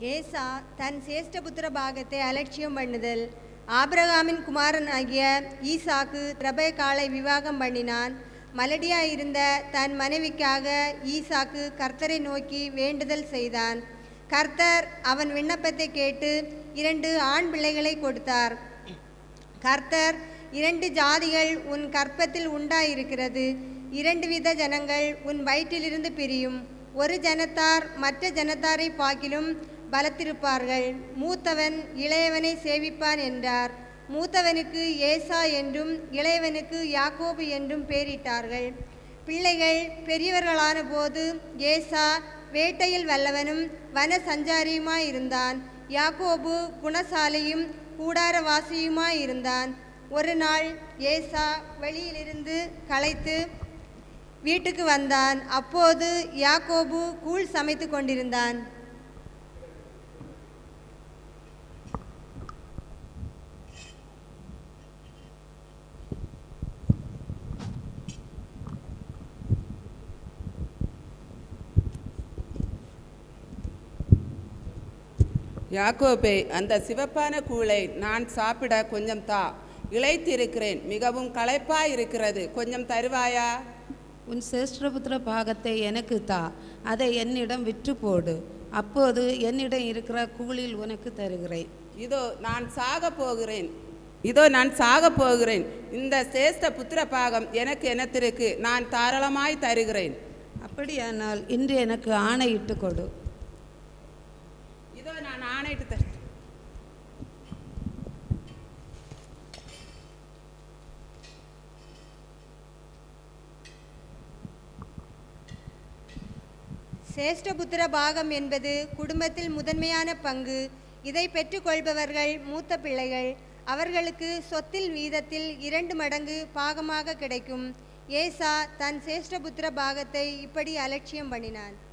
ஏசா தன் சேஷ்டபுத்திர பாகத்தை அலட்சியம் பண்ணுதல். ஆபிரகாமின் குமாரன் ஆகிய ஈசாக்கு காலை விவாகம் பண்ணினான். மலடியா இருந்த தன் மனைவிக்காக ஈசாக்கு கர்த்தரை நோக்கி வேண்டுதல் செய்தான். கர்த்தர் அவன் விண்ணப்பத்தை கேட்டு இரண்டு ஆண் பிள்ளைகளை கொடுத்தார். கர்த்தர் இரண்டு ஜாதிகள் உன் கற்பத்தில் உண்டாயிருக்கிறது. இரண்டு வித ஜனங்கள் உன் வயிற்றிலிருந்து பிரியும். ஒரு ஜனத்தார் மற்ற ஜனத்தாரை பாக்கிலும் பலத்திருப்பார்கள். மூத்தவன் இளையவனை சேவிப்பான் என்றார். மூத்தவனுக்கு ஏசா என்றும் இளையவனுக்கு யாக்கோபு என்றும் பெயரிட்டார்கள் பிள்ளைகள் பெரியவர்களான போது ஏசா வேட்டையில் வல்லவனும் வன சஞ்சாரியுமாயிருந்தான் யாக்கோபு குணசாலியும் கூடாரவாசியுமாயிருந்தான். ஒரு நாள் ஏசா வெளியிலிருந்து களைத்து வீட்டுக்கு வந்தான். அப்போது யாக்கோபு கூழ் சமைத்து கொண்டிருந்தான். யாக்கோபே அந்த சிவப்பான கூளை நான் சாப்பிட கொஞ்சம் தா. இளைத்திருக்கிறேன் மிகவும் களைப்பாய் இருக்கிறது கொஞ்சம் தருவாயா? உன் சேஷ்டபுத்திர பாகத்தை எனக்கு தா. அதை என்னிடம் விற்று போடு அப்போது என்னிடம் இருக்கிற கூலில் உனக்கு தருகிறேன். இதோ நான் சாக போகிறேன். இதோ நான் சாக போகிறேன். இந்த சேஷ்ட புத்திர பாகம் எனக்கு எனத்திற்கு நான் தாராளமாய் தருகிறேன். அப்படியானால் இன்று எனக்கு ஆணையிட்டு கொடு இதோ நான் ஆணையிட்டு தருகிறேன் சேஷ்டபுத்திர பாகம் என்பது குடும்பத்தில் முதன்மையான பங்கு. இதை பெற்றுக்கொள்பவர்கள் மூத்த பிள்ளைகள். அவர்களுக்கு சொத்தில் வீதத்தில் இரண்டு மடங்கு பாகமாக கிடைக்கும். ஏசா தன் சேஷ்டபுத்திர பாகத்தை இப்படி அலட்சியம் பண்ணினான்.